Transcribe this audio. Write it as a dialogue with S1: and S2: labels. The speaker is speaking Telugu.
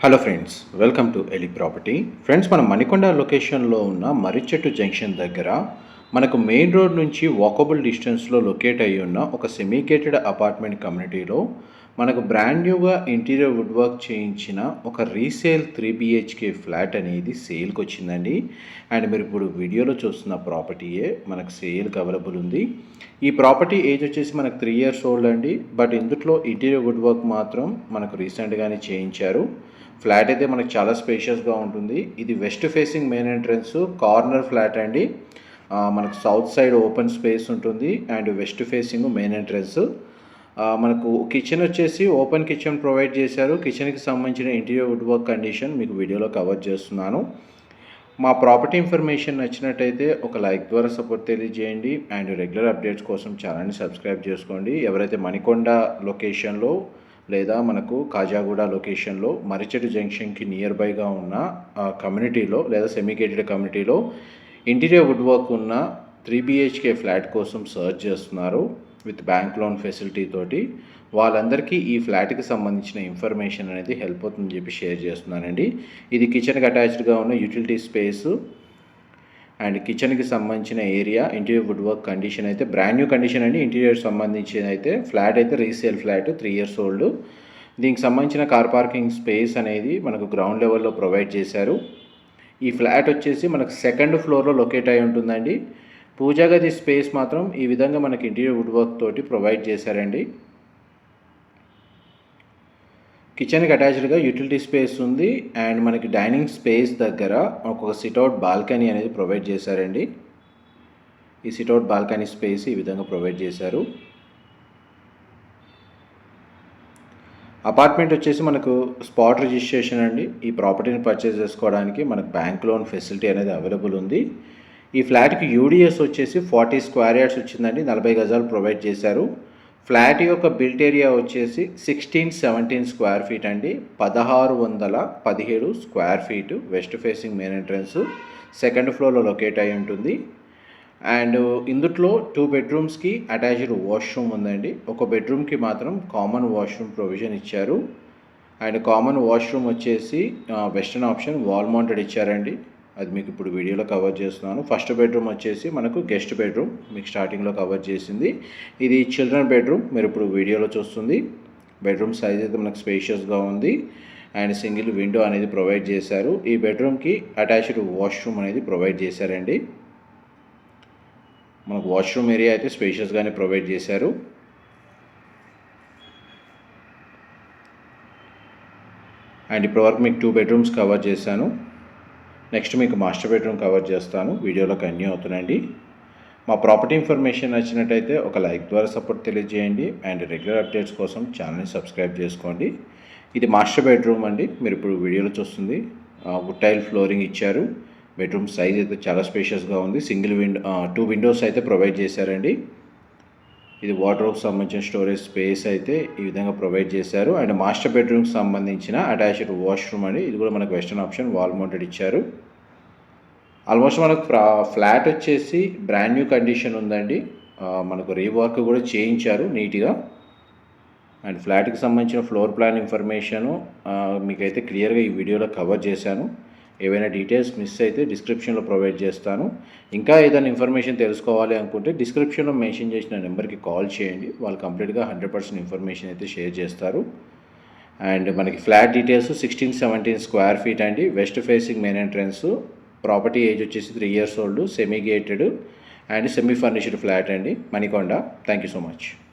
S1: హలో ఫ్రెండ్స్ వెల్కమ్ టు ఎలి ప్రాపర్టీ ఫ్రెండ్స్ మనం మణికొండ లొకేషన్లో ఉన్న మర్రిచెట్టు జంక్షన్ దగ్గర మనకు మెయిన్ రోడ్ నుంచి వాకబుల్ డిస్టెన్స్లో లొకేట్ అయి ఉన్న ఒక సెమీకేటెడ్ అపార్ట్మెంట్ కమ్యూనిటీలో మనకు బ్రాండ్ న్యూగా ఇంటీరియర్ వుడ్ వర్క్ చేయించిన ఒక రీసేల్ త్రీ బిహెచ్కే ఫ్లాట్ అనేది సేల్కి వచ్చిందండి. అండ్ మీరు ఇప్పుడు వీడియోలో చూస్తున్న ప్రాపర్టీయే మనకు సేల్కి అవైలబుల్ ఉంది. ఈ ప్రాపర్టీ ఏజ్ వచ్చేసి మనకు త్రీ ఇయర్స్ ఓల్డ్ అండి. బట్ ఇందులో ఇంటీరియర్ వుడ్ వర్క్ మాత్రం మనకు రీసెంట్గానే చేయించారు. ఫ్లాట్ అయితే మనకు చాలా స్పేషియస్గా ఉంటుంది. ఇది west facing main entrance corner flat అండి. మనకు సౌత్ సైడ్ ఓపెన్ స్పేస్ ఉంటుంది and west facing main entrance మనకు కిచెన్ వచ్చేసి ఓపెన్ కిచెన్ ప్రొవైడ్ చేశారు. కిచెన్కి సంబంధించిన ఇంటీరియర్ వుడ్ వర్క్ కండిషన్ మీకు వీడియోలో కవర్ చేస్తున్నాను. మా ప్రాపర్టీ ఇన్ఫర్మేషన్ నచ్చినట్టయితే ఒక లైక్ ద్వారా సపోర్ట్ తెలియజేయండి అండ్ రెగ్యులర్ అప్డేట్స్ కోసం ఛానల్ని సబ్స్క్రైబ్ చేసుకోండి. ఎవరైతే మణికొండ లొకేషన్లో లేదా మనకు కాజాగూడ లొకేషన్లో మరిచెడు జంక్షన్కి నియర్ బైగా ఉన్న ఆ, కమ్యూనిటీలో లేదా సెమీగేటెడ్ కమ్యూనిటీలో ఇంటీరియర్ వుడ్ వర్క్ ఉన్న త్రీ బిహెచ్కే ఫ్లాట్ కోసం సర్చ్ చేస్తున్నారు విత్ బ్యాంక్ లోన్ ఫెసిలిటీ తోటి. వాళ్ళందరికీ ఈ ఫ్లాట్కి సంబంధించిన ఇన్ఫర్మేషన్ అనేది హెల్ప్ అవుతుందని చెప్పి షేర్ చేస్తున్నానండి. ఇది కిచెన్కి అటాచ్డ్గా ఉన్న యూటిలిటీ స్పేస్. అండ్ కిచెన్కి సంబంధించిన area interior wood work condition అయితే బ్రాండ్ న్యూ కండిషన్ అండి. ఇంటీరియర్ సంబంధించిన అయితే ఫ్లాట్ అయితే resale flat three years old. దీనికి సంబంధించిన కార్ పార్కింగ్ స్పేస్ అనేది మనకు గ్రౌండ్ లెవెల్లో ప్రొవైడ్ చేశారు. ఈ ఫ్లాట్ వచ్చేసి మనకు సెకండ్ ఫ్లోర్లో లొకేట్ అయి ఉంటుందండి. పూజా గది స్పేస్ మాత్రం ఈ విధంగా మనకి ఇంటీరియర్ వుడ్ వర్క్ తోటి ప్రొవైడ్ చేశారండి. కిచెన్కి అటాచ్డ్గా యూటిలిటీ స్పేస్ ఉంది. అండ్ మనకి డైనింగ్ స్పేస్ దగ్గర ఒక సిట్అవుట్ బాల్కనీ అనేది ప్రొవైడ్ చేశారండి. ఈ సిట్అవుట్ బాల్కనీ స్పేస్ ఈ విధంగా ప్రొవైడ్ చేశారు. అపార్ట్మెంట్ వచ్చేసి మనకు స్పాట్ రిజిస్ట్రేషన్ అండి. ఈ ప్రాపర్టీని పర్చేస్ చేసుకోవడానికి మనకు బ్యాంక్ లోన్ ఫెసిలిటీ అనేది అవైలబుల్ ఉంది. ఈ ఫ్లాట్కి యూడిఎస్ వచ్చేసి ఫార్టీ స్క్వేర్ యార్డ్స్ వచ్చిందండి. నలభై గజాలు ప్రొవైడ్ చేశారు. ఫ్లాట్ యొక్క బిల్ట్ ఏరియా వచ్చేసి సిక్స్టీన్ సెవెంటీన్ స్క్వేర్ ఫీట్ అండి. పదహారు వందల పదిహేడు square feet west facing main entrance. Second ఫ్లోర్లో లొకేట్ అయి ఉంటుంది. అండ్ ఇందుట్లో టూ బెడ్రూమ్స్కి అటాచ్డ్ వాష్రూమ్ ఉందండి. ఒక బెడ్రూమ్కి మాత్రం కామన్ వాష్రూమ్ ప్రొవిజన్ ఇచ్చారు. అండ్ కామన్ వాష్రూమ్ వచ్చేసి వెస్టర్న్ ఆప్షన్ వాల్ మౌంటెడ్ ఇచ్చారండి. అది మీకు ఇప్పుడు వీడియోలో కవర్ చేస్తున్నాను. ఫస్ట్ బెడ్రూమ్ వచ్చేసి మనకు గెస్ట్ బెడ్రూమ్ మీకు స్టార్టింగ్లో కవర్ చేసింది. ఇది చిల్డ్రన్ బెడ్రూమ్ మీరు ఇప్పుడు వీడియోలో చూస్తుంది. బెడ్రూమ్ సైజ్ అయితే మనకు స్పేషియస్గా ఉంది. అండ్ సింగిల్ విండో అనేది ప్రొవైడ్ చేశారు. ఈ బెడ్రూమ్కి అటాచ్డ్ వాష్రూమ్ అనేది ప్రొవైడ్ చేశారండి. మనకు వాష్రూమ్ ఏరియా అయితే స్పేషియస్గానే ప్రొవైడ్ చేశారు. అండ్ ఇప్పటివరకు మీకు టూ బెడ్రూమ్స్ కవర్ చేశాను. నెక్స్ట్ మీకు మాస్టర్ బెడ్రూమ్ కవర్ చేస్తాను. వీడియోలో కన్యూ అవుతుందండి మా ప్రాపర్టీ ఇన్ఫర్మేషన్ నచ్చినట్టయితే ఒక లైక్ ద్వారా సపోర్ట్ తెలియజేయండి. అండ్ రెగ్యులర్ అప్డేట్స్ కోసం ఛానల్ని సబ్స్క్రైబ్ చేసుకోండి. ఇది మాస్టర్ బెడ్రూమ్ అండి. మీరు ఇప్పుడు వీడియోలో చూస్తుంది. వుడ్ టైల్ ఫ్లోరింగ్ ఇచ్చారు. బెడ్రూమ్ సైజ్ అయితే చాలా స్పేషియస్గా ఉంది. సింగిల్ విండో టూ విండోస్ అయితే ప్రొవైడ్ చేశారండి. ఇది వాటర్ సంబంధించిన స్టోరేజ్ స్పేస్ అయితే ఈ విధంగా ప్రొవైడ్ చేశారు. అండ్ మాస్టర్ బెడ్రూమ్కి సంబంధించిన అటాచ్డ్ వాష్రూమ్ అండి ఇది కూడా మనకు వెస్టర్న్ ఆప్షన్ వాల్ మౌంటెడ్ ఇచ్చారు. ఆల్మోస్ట్ మనకు ఫ్లాట్ వచ్చేసి బ్రాండ్ న్యూ కండిషన్ ఉందండి. మనకు రీవర్క్ కూడా చేయించారు నీట్గా. అండ్ ఫ్లాట్కి సంబంధించిన ఫ్లోర్ ప్లాన్ ఇన్ఫర్మేషను మీకైతే క్లియర్గా ఈ వీడియోలో కవర్ చేశాను. ఏవైనా డీటెయిల్స్ మిస్ అయితే డిస్క్రిప్షన్లో ప్రొవైడ్ చేస్తాను. ఇంకా ఏదైనా ఇన్ఫర్మేషన్ తెలుసుకోవాలి అనుకుంటే డిస్క్రిప్షన్లో మెన్షన్ చేసిన నెంబర్కి కాల్ చేయండి. వాళ్ళు కంప్లీట్గా హండ్రెడ్ పర్సెంట్ ఇన్ఫర్మేషన్ అయితే షేర్ చేస్తారు. అండ్ మనకి flat details sixteen seventeen square feet అండి. West facing main entrance property age వచ్చేసి three years old semi gated and semi furnished flat అండి. Manikonda. Thank you so much